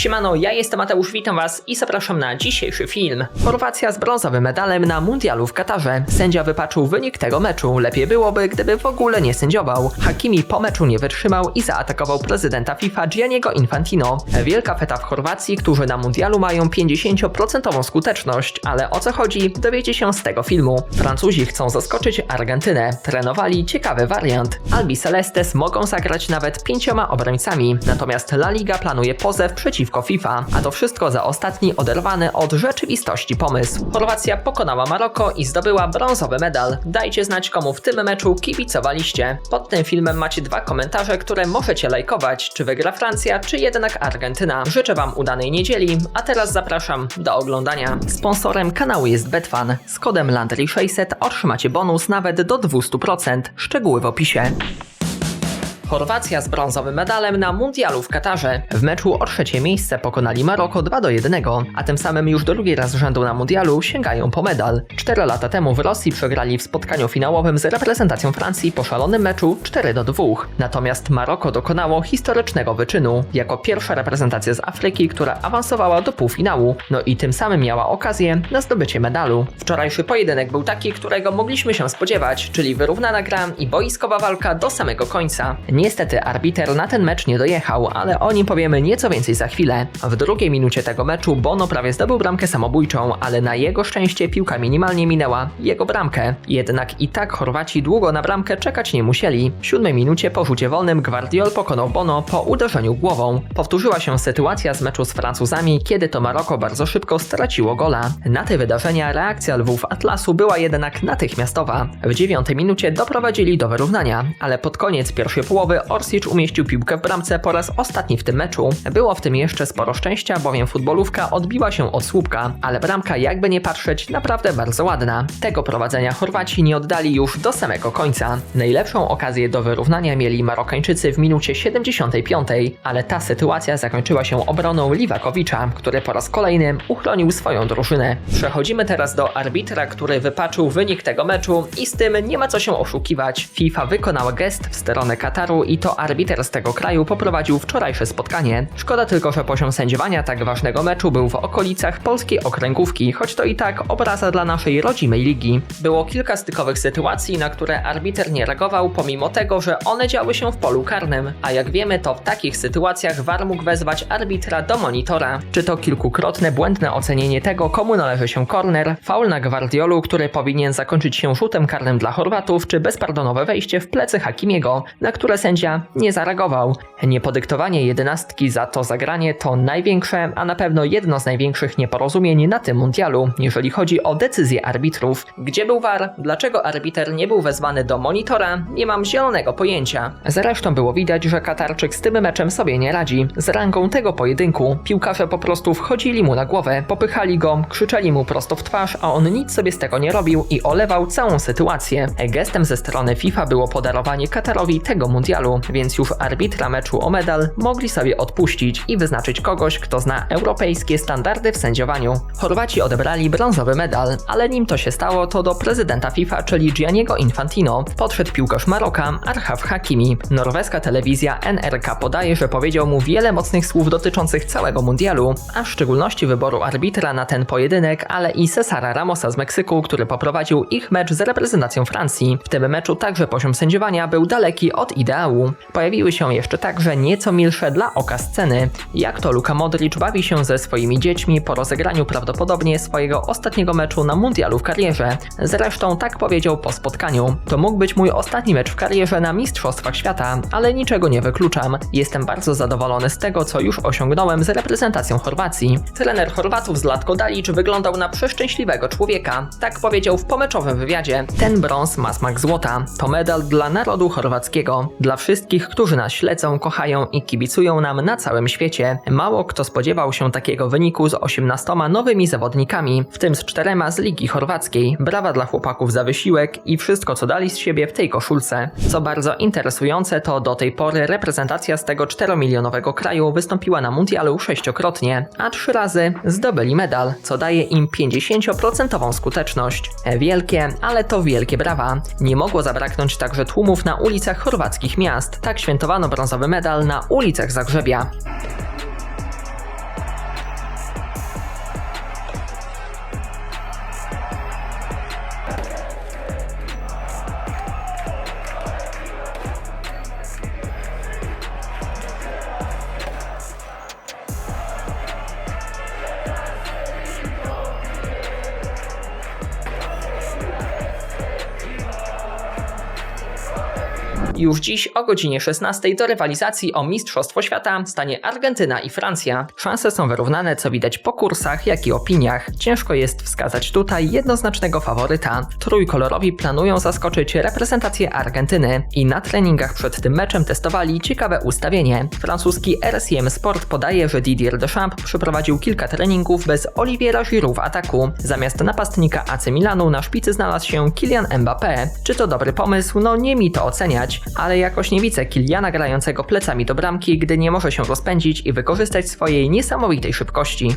Siemano, ja jestem Mateusz, witam was i zapraszam na dzisiejszy film. Chorwacja z brązowym medalem na mundialu w Katarze. Sędzia wypaczył wynik tego meczu. Lepiej byłoby, gdyby w ogóle nie sędziował. Hakimi po meczu nie wytrzymał i zaatakował prezydenta FIFA Gianniego Infantino. Wielka feta w Chorwacji, którzy na mundialu mają 50% skuteczność, ale o co chodzi, dowiecie się z tego filmu. Francuzi chcą zaskoczyć Argentynę. Trenowali ciekawy wariant. Albi Celestes mogą zagrać nawet pięcioma obrońcami, natomiast La Liga planuje pozew przeciwko FIFA, a to wszystko za ostatni oderwany od rzeczywistości pomysł. Chorwacja pokonała Maroko i zdobyła brązowy medal. Dajcie znać komu w tym meczu kibicowaliście. Pod tym filmem macie dwa komentarze, które możecie lajkować, czy wygra Francja, czy jednak Argentyna. Życzę wam udanej niedzieli, a teraz zapraszam do oglądania. Sponsorem kanału jest Betfan. Z kodem Landry600 otrzymacie bonus nawet do 200%. Szczegóły w opisie. Chorwacja z brązowym medalem na mundialu w Katarze. W meczu o trzecie miejsce pokonali Maroko 2 do 1, a tym samym już drugi raz rzędu na mundialu sięgają po medal. Cztery lata temu w Rosji przegrali w spotkaniu finałowym z reprezentacją Francji po szalonym meczu 4 do 2. Natomiast Maroko dokonało historycznego wyczynu jako pierwsza reprezentacja z Afryki, która awansowała do półfinału, no i tym samym miała okazję na zdobycie medalu. Wczorajszy pojedynek był taki, którego mogliśmy się spodziewać, czyli wyrównana gra i boiskowa walka do samego końca. Niestety arbiter na ten mecz nie dojechał, ale o nim powiemy nieco więcej za chwilę. W drugiej minucie tego meczu Bono prawie zdobył bramkę samobójczą, ale na jego szczęście piłka minimalnie minęła jego bramkę. Jednak i tak Chorwaci długo na bramkę czekać nie musieli. W siódmej minucie po rzucie wolnym Gvardiol pokonał Bono po uderzeniu głową. Powtórzyła się sytuacja z meczu z Francuzami, kiedy to Maroko bardzo szybko straciło gola. Na te wydarzenia reakcja lwów Atlasu była jednak natychmiastowa. W dziewiątej minucie doprowadzili do wyrównania, ale pod koniec pierwszej połowy Orsic umieścił piłkę w bramce po raz ostatni w tym meczu. Było w tym jeszcze sporo szczęścia, bowiem futbolówka odbiła się od słupka, ale bramka jakby nie patrzeć naprawdę bardzo ładna. Tego prowadzenia Chorwaci nie oddali już do samego końca. Najlepszą okazję do wyrównania mieli Marokańczycy w minucie 75, ale ta sytuacja zakończyła się obroną Liwakowicza, który po raz kolejny uchronił swoją drużynę. Przechodzimy teraz do arbitra, który wypaczył wynik tego meczu i z tym nie ma co się oszukiwać. FIFA wykonała gest w stronę Kataru i to arbiter z tego kraju poprowadził wczorajsze spotkanie. Szkoda tylko, że poziom sędziowania tak ważnego meczu był w okolicach polskiej okręgówki, choć to i tak obraza dla naszej rodzimej ligi. Było kilka stykowych sytuacji, na które arbiter nie reagował, pomimo tego, że one działy się w polu karnym. A jak wiemy, to w takich sytuacjach VAR mógł wezwać arbitra do monitora. Czy to kilkukrotne błędne ocenienie tego, komu należy się corner, faul na Gwardiolu, który powinien zakończyć się rzutem karnym dla Chorwatów, czy bezpardonowe wejście w plecy Hakimiego, na które sędzia nie zareagował. Niepodyktowanie jedenastki za to zagranie to największe, a na pewno jedno z największych nieporozumień na tym mundialu, jeżeli chodzi o decyzje arbitrów. Gdzie był VAR? Dlaczego arbiter nie był wezwany do monitora? Nie mam zielonego pojęcia. Zresztą było widać, że Katarczyk z tym meczem sobie nie radzi. Z rangą tego pojedynku piłkarze po prostu wchodzili mu na głowę, popychali go, krzyczeli mu prosto w twarz, a on nic sobie z tego nie robił i olewał całą sytuację. Gestem ze strony FIFA było podarowanie Katarowi tego mundialu, więc już arbitra meczu o medal mogli sobie odpuścić i wyznaczyć kogoś, kto zna europejskie standardy w sędziowaniu. Chorwaci odebrali brązowy medal, ale nim to się stało, to do prezydenta FIFA, czyli Gianniego Infantino, podszedł piłkarz Maroka Arhaf Hakimi. Norweska telewizja NRK podaje, że powiedział mu wiele mocnych słów dotyczących całego mundialu, a w szczególności wyboru arbitra na ten pojedynek, ale i Cesara Ramosa z Meksyku, który poprowadził ich mecz z reprezentacją Francji. W tym meczu także poziom sędziowania był daleki od ideału. Pojawiły się jeszcze także nieco milsze dla oka sceny, jak to Luka Modric bawi się ze swoimi dziećmi po rozegraniu prawdopodobnie swojego ostatniego meczu na mundialu w karierze. Zresztą tak powiedział po spotkaniu. To mógł być mój ostatni mecz w karierze na Mistrzostwach Świata, ale niczego nie wykluczam. Jestem bardzo zadowolony z tego, co już osiągnąłem z reprezentacją Chorwacji. Trener Chorwatów Zlatko Dalic wyglądał na przeszczęśliwego człowieka. Tak powiedział w pomeczowym wywiadzie. Ten brąz ma smak złota. To medal dla narodu chorwackiego. Dla wszystkich, którzy nas śledzą, kochają i kibicują nam na całym świecie. Mało kto spodziewał się takiego wyniku z 18 nowymi zawodnikami, w tym z czterema z Ligi Chorwackiej. Brawa dla chłopaków za wysiłek i wszystko, co dali z siebie w tej koszulce. Co bardzo interesujące, to do tej pory reprezentacja z tego 4-milionowego kraju wystąpiła na mundialu sześciokrotnie, a trzy razy zdobyli medal, co daje im 50% skuteczność. Wielkie, ale to wielkie brawa. Nie mogło zabraknąć także tłumów na ulicach chorwackich miast. Tak świętowano brązowy medal na ulicach Zagrzebia. Już dziś o godzinie 16 do rywalizacji o Mistrzostwo Świata stanie Argentyna i Francja. Szanse są wyrównane, co widać po kursach, jak i opiniach. Ciężko jest wskazać tutaj jednoznacznego faworyta. Trójkolorowi planują zaskoczyć reprezentację Argentyny i na treningach przed tym meczem testowali ciekawe ustawienie. Francuski RCM Sport podaje, że Didier Deschamps przeprowadził kilka treningów bez Oliviera Giroud w ataku. Zamiast napastnika AC Milanu na szpicy znalazł się Kylian Mbappé. Czy to dobry pomysł? No nie mi to oceniać, ale jakoś nie widzę Kyliana grającego plecami do bramki, gdy nie może się rozpędzić i wykorzystać swojej niesamowitej szybkości.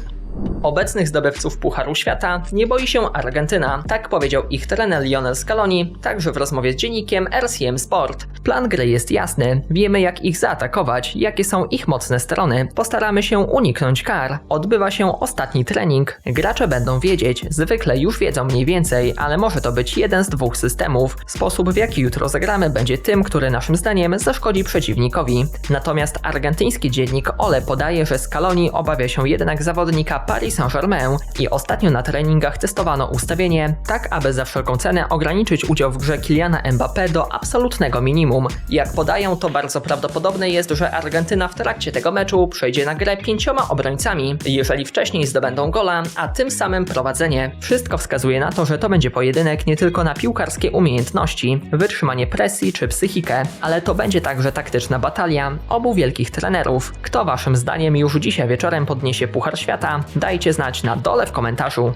Obecnych zdobywców Pucharu Świata nie boi się Argentyna, tak powiedział ich trener Lionel Scaloni, także w rozmowie z dziennikiem RCM Sport. Plan gry jest jasny, wiemy jak ich zaatakować, jakie są ich mocne strony, postaramy się uniknąć kar. Odbywa się ostatni trening, gracze będą wiedzieć, zwykle już wiedzą mniej więcej, ale może to być jeden z dwóch systemów. Sposób w jaki jutro zagramy będzie tym, który naszym zdaniem zaszkodzi przeciwnikowi. Natomiast argentyński dziennik Ole podaje, że Scaloni obawia się jednak zawodnika Paris Saint-Germain i ostatnio na treningach testowano ustawienie tak, aby za wszelką cenę ograniczyć udział w grze Kyliana Mbappé do absolutnego minimum. Jak podają, to bardzo prawdopodobne jest, że Argentyna w trakcie tego meczu przejdzie na grę pięcioma obrońcami, jeżeli wcześniej zdobędą gola, a tym samym prowadzenie. Wszystko wskazuje na to, że to będzie pojedynek nie tylko na piłkarskie umiejętności, wytrzymanie presji czy psychikę, ale to będzie także taktyczna batalia obu wielkich trenerów. Kto waszym zdaniem już dzisiaj wieczorem podniesie Puchar Świata? Dajcie znać na dole w komentarzu.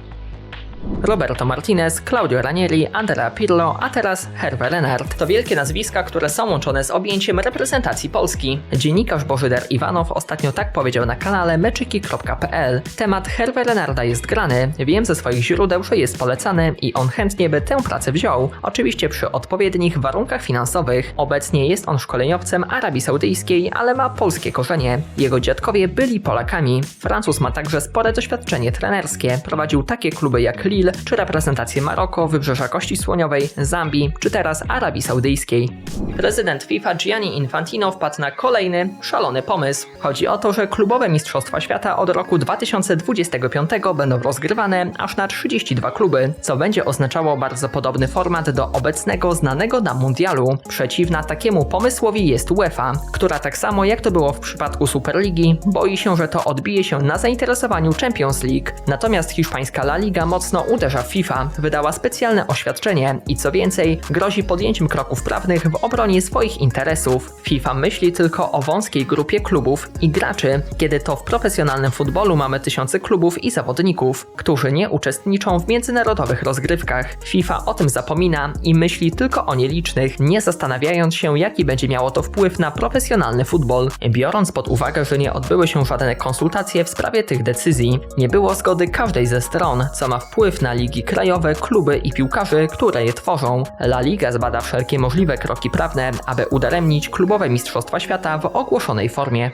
Roberto Martinez, Claudio Ranieri, Andrea Pirlo, a teraz Hervé Renard. To wielkie nazwiska, które są łączone z objęciem reprezentacji Polski. Dziennikarz Bożyder Iwanow ostatnio tak powiedział na kanale meczyki.pl. Temat Hervé Renarda jest grany, wiem ze swoich źródeł, że jest polecany i on chętnie by tę pracę wziął. Oczywiście przy odpowiednich warunkach finansowych. Obecnie jest on szkoleniowcem Arabii Saudyjskiej, ale ma polskie korzenie. Jego dziadkowie byli Polakami. Francuz ma także spore doświadczenie trenerskie. Prowadził takie kluby jak Lille, czy reprezentację Maroko, Wybrzeża Kości Słoniowej, Zambii, czy teraz Arabii Saudyjskiej. Prezydent FIFA Gianni Infantino wpadł na kolejny, szalony pomysł. Chodzi o to, że klubowe Mistrzostwa Świata od roku 2025 będą rozgrywane aż na 32 kluby, co będzie oznaczało bardzo podobny format do obecnego znanego nam mundialu. Przeciwna takiemu pomysłowi jest UEFA, która tak samo jak to było w przypadku Superligi, boi się, że to odbije się na zainteresowaniu Champions League. Natomiast hiszpańska La Liga mocno uderza w FIFA, wydała specjalne oświadczenie i co więcej, grozi podjęciem kroków prawnych w obronie swoich interesów. FIFA myśli tylko o wąskiej grupie klubów i graczy, kiedy to w profesjonalnym futbolu mamy tysiące klubów i zawodników, którzy nie uczestniczą w międzynarodowych rozgrywkach. FIFA o tym zapomina i myśli tylko o nielicznych, nie zastanawiając się, jaki będzie miało to wpływ na profesjonalny futbol. Biorąc pod uwagę, że nie odbyły się żadne konsultacje w sprawie tych decyzji, nie było zgody każdej ze stron, co ma wpływ na ligi krajowe, kluby i piłkarzy, które je tworzą. La Liga zbada wszelkie możliwe kroki prawne, aby udaremnić klubowe Mistrzostwa Świata w ogłoszonej formie.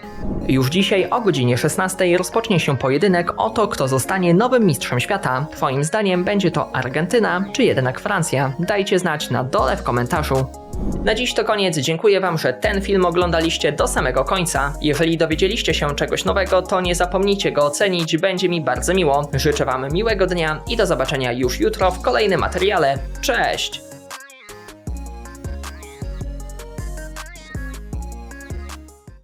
Już dzisiaj o godzinie 16 rozpocznie się pojedynek o to, kto zostanie nowym mistrzem świata. Twoim zdaniem będzie to Argentyna czy jednak Francja? Dajcie znać na dole w komentarzu. Na dziś to koniec. Dziękuję Wam, że ten film oglądaliście do samego końca. Jeżeli dowiedzieliście się czegoś nowego, to nie zapomnijcie go ocenić, będzie mi bardzo miło. Życzę Wam miłego dnia i do zobaczenia już jutro w kolejnym materiale. Cześć!